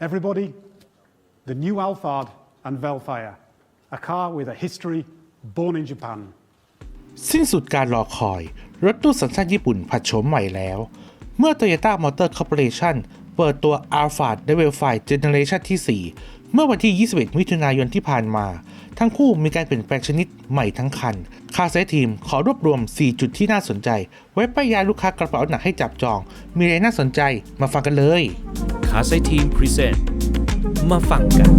Everybody, the new Alphard and Velfire, a car with a history born in Japan. สิ้นสุดการรอคอย รถตู้สัญชาติญี่ปุ่นผัดโฉมใหม่แล้ว เมื่อ Toyota Motor Corporation เปิดตัว Alphard Devil f i Generation ที่ 4 เมื่อวันที่ 21 มิถุนายนที่ผ่านมา ทั้งคู่มีการเปลี่ยนแปลงชนิดใหม่ทั้งคัน คาเซทีมขอรวบรวม 4 จุดที่น่าสนใจ ไว้ป้ายยาลูกค้ากระเป๋าหนักให้จับจอง มีอะไรน่าสนใจมาฟังกันเลย คาไซทีมพรีเซนต์มาฟังกัน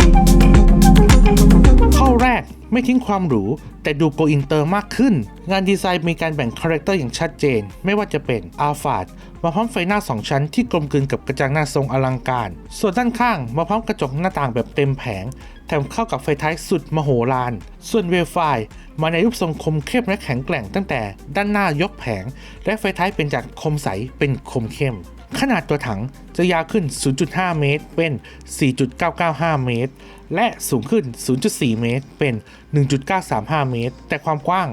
ข้อแรกไม่ทิ้งความหรู แต่ดูโกอินเตอร์มากขึ้น งานดีไซน์มีการแบ่งคาแรคเตอร์อย่างชัดเจน ไม่ว่าจะเป็นอัลฟาดมาพร้อมไฟหน้า 2 ชั้นที่กลมกลืนกับกระจังหน้าทรงอลังการ ส่วนด้านข้างมาพร้อมกระจกหน้าต่างแบบเต็มแผง แถมเข้ากับไฟท้ายสุดมโหฬารส่วนเวลไฟมาในรูปทรงคมเข้มและแข็งแกร่งตั้งแต่ ด้านหน้ายกแผง และไฟท้ายเป็นจากคมใสเป็นคมเข้ม ขนาดตัวถังจะยาวขึ้น 0.5 เมตร เป็น 4.995 เมตร และสูงขึ้น 0.4 เมตร เป็น 1.935 เมตร แต่ความกว้าง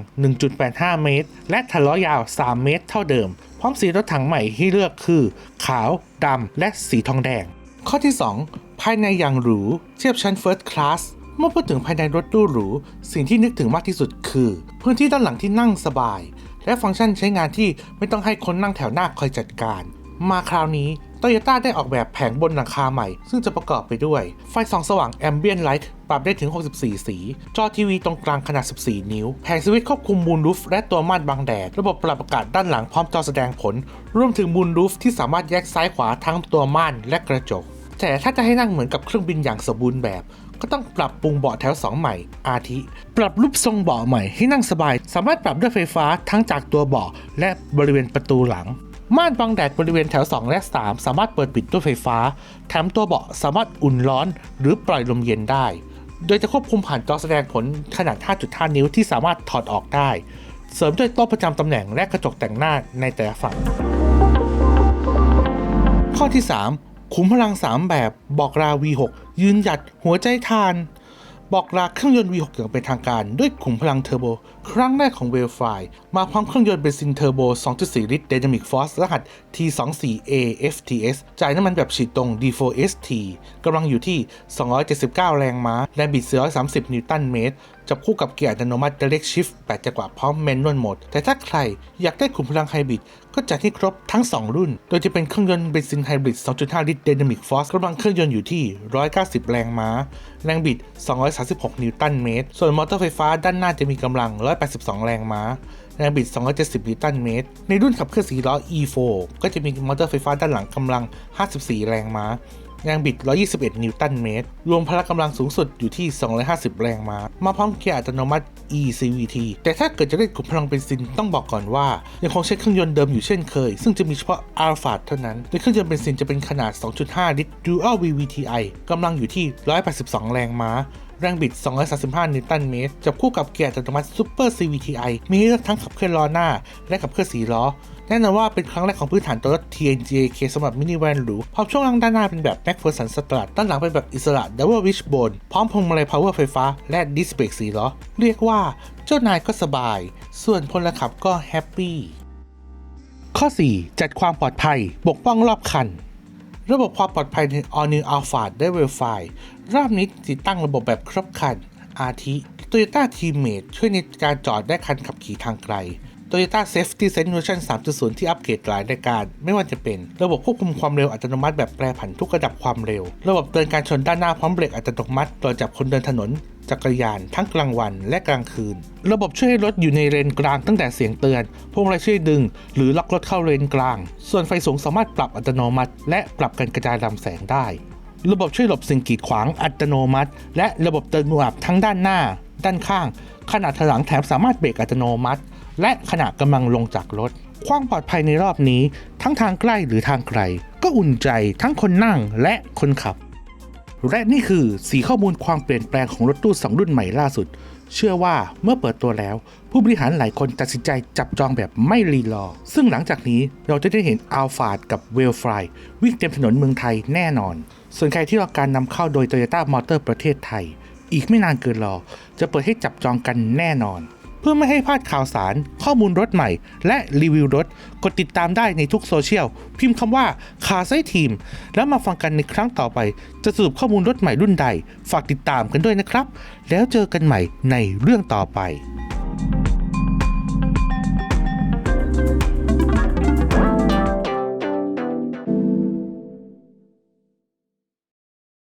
1.85 เมตร และทะล้อยาว 3 เมตร เท่าเดิม พร้อมสีรถถังใหม่ที่เลือกคือ ขาว ดำ และสีทองแดง ข้อที่ 2 ภายในอย่างหรู เทียบชั้น First Class เมื่อพูดถึงภายในรถตู้หรู สิ่งที่นึกถึงมากที่สุดคือ พื้นที่ด้านหลังที่นั่งสบาย และฟังก์ชันใช้งานที่ไม่ต้องให้คนนั่งแถวหน้าคอยจัดการ มาคราวนี้ Toyota ได้ออกแบบแผงบนหลังคาใหม่ ซึ่งจะประกอบไปด้วย ไฟส่องสว่าง Ambient Light ปรับได้ถึง 64 สี จอทีวีตรงกลางขนาด 14 นิ้ว แผงสวิตช์ควบคุมมูนรูฟและตัวม่านบังแดด ระบบปรับอากาศด้านหลังพร้อมจอแสดงผล รวมถึงมูนรูฟที่สามารถแยกซ้ายขวาทั้งตัวม่านและกระจก แต่ถ้าจะให้นั่งเหมือนกับเครื่องบินอย่างสมบูรณ์แบบ ก็ต้องปรับปรุงเบาะแถว 2 ใหม่ อาทิ ปรับรูปทรงเบาะใหม่ให้นั่งสบาย สามารถปรับด้วยไฟฟ้าทั้งจากตัวเบาะและบริเวณประตูหลัง ม่านบังแดดบริเวณแถว 2 และ 3 สามารถเปิดปิดด้วยไฟฟ้า แถมตัวเบาะสามารถอุ่นร้อน หรือปล่อยลมเย็นได้ โดยจะควบคุมผ่านจอแสดงผลขนาด 5.5 นิ้วที่สามารถถอดออกได้ เสริมด้วยโต๊ะประจำตำแหน่งและกระจกแต่งหน้าในแต่ละฝั่ง ข้อที่ 3 ขุมพลัง 3 แบบบอกรา V6 ยืนหยัดหัวใจทาน บอกลาเครื่องยนต์ V6 อย่างเป็นทางการด้วยขุมพลังเทอร์โบ ครั้งแรกของเวลไฟมาพร้อมเครื่องยนต์เบนซินเทอร์โบ 2.4 ลิตร Dynamic Force รหัส T24A FTS จ่ายน้ำมันแบบฉีดตรง D4ST กำลังอยู่ที่ 279 แรงม้าแรงบิด 430 นิวตันเมตร จับคู่กับเกียร์อัตโนมัติ Direct Shift 8จังหวะพร้อม Manual Mode แต่ถ้าใครอยากได้ขุมพลังไฮบริดก็จัดให้ครบทั้ง 2 รุ่น โดยจะเป็นเครื่องยนต์เบนซินไฮบริด 2.5 ลิตร Dynamic Force กำลังเครื่องยนต์อยู่ที่ 190 แรงม้า แรงบิด 236 นิวตันเมตร ส่วนมอเตอร์ไฟฟ้าด้านหน้าจะมีกำลัง 182 แรงม้า แรงบิด 270 นิวตันเมตร ในรุ่นขับเคลื่อน4ล้อ E4 ก็จะมีมอเตอร์ไฟฟ้าด้านหลังกำลัง 54 แรงม้า แรงบิด 121 นิวตันเมตร รวมพละกำลังสูงสุดอยู่ที่ 250 แรงม้า มาพร้อมเกียร์อัตโนมัติ eCVT แต่ถ้าเกิดจะเล่นกลุ่มพลังเบนซินต้องบอกก่อนว่า ยังคงใช้เครื่องยนต์เดิมอยู่เช่นเคย ซึ่งจะมีเฉพาะ Alpha เท่านั้นโดยเครื่องยนต์เบนซินจะเป็นขนาด 2.5 ลิตร Dual VVTi กำลังอยู่ที่ 182 แรงม้า แรงบิด 235 นิวตันเมตรจับคู่กับเกียร์อัตโนมัติ Super CVTi มีให้เลือกทั้งขับเคลื่อนล้อหน้า และขับเคลื่อน4ล้อ แน่นอนว่าเป็นครั้งแรกของพื้นฐานตัวรถ TNGA-K สำหรับมินิแวนหรูพร้อมช่วงล่างด้านหน้าเป็นแบบ MacPherson Strut ด้านหลังเป็นแบบอิสระ Double Wishbone พร้อมพวงมาลัย Power ไฟฟ้า และดิสเบรก4ล้อ เรียกว่าเจ้านายก็สบาย ส่วนพลขับก็แฮปปี้ข้อ 4 จัดความปลอดภัย ปกป้องรอบคัน ระบบความปลอดภัยใน All New Alpha ได้ Verify รอบนี้ติดตั้งระบบแบบครบครัน อาทิ Toyota Teammate ช่วยในการจอดได้คันขับขี่ทางไกล Toyota Safety Sense Version 3.0 ที่อัปเกรดหลายรายการ ไม่ว่าจะเป็นระบบควบคุมความเร็วอัตโนมัติแบบแปรผันทุกระดับความเร็ว ระบบเตือนการชนด้านหน้าพร้อมเบรกอัตโนมัติตรวจจับคนเดินถนน จักรยานทั้งกลางวันและกลางคืน ระบบช่วยให้รถอยู่ในเลนกลางตั้งแต่เสียงเตือน พวงมาลัยช่วยดึง หรือล็อกรถเข้าเลนกลาง ส่วนไฟสูงสามารถปรับอัตโนมัติ และปรับการกระจายลำแสงได้ ระบบช่วยหลบสิ่งกีดขวางอัตโนมัติ และระบบเตือนมูอับทั้งด้านหน้า ด้านข้างขณะถอยหลังแถมสามารถเบรกอัตโนมัติ และขณะกำลังลงจากรถ ความปลอดภัยในรอบนี้ ทั้งทางใกล้หรือทางไกล ก็อุ่นใจทั้งคนนั่งและคนขับ และนี่คือสีข้อมูลความเปลี่ยนแปลงของรถตู้สองรุ่นใหม่ล่าสุด เชื่อว่าเมื่อเปิดตัวแล้ว ผู้บริหารหลายคนตัดสินใจจับจองแบบไม่รีรอ ซึ่งหลังจากนี้เราจะได้เห็นอัลฟาดกับเวลฟรายวิ่งเต็มถนนเมืองไทยแน่นอน ส่วนใครที่รอการนำเข้าโดย Toyota Motor ประเทศไทย อีกไม่นานเกินรอ จะเปิดให้จับจองกันแน่นอน พื่อไม่ให้พลาดข่าวสาร ข้อมูลรถใหม่ และรีวิวรถ กดติดตามได้ในทุกโซเชียล พิมพ์คำว่าคาไซทีม แล้วมาฟังกันในครั้งต่อไป จะสรุปข้อมูลรถใหม่รุ่นใด ฝากติดตามกันด้วยนะครับ แล้วเจอกันใหม่ในเรื่องต่อไป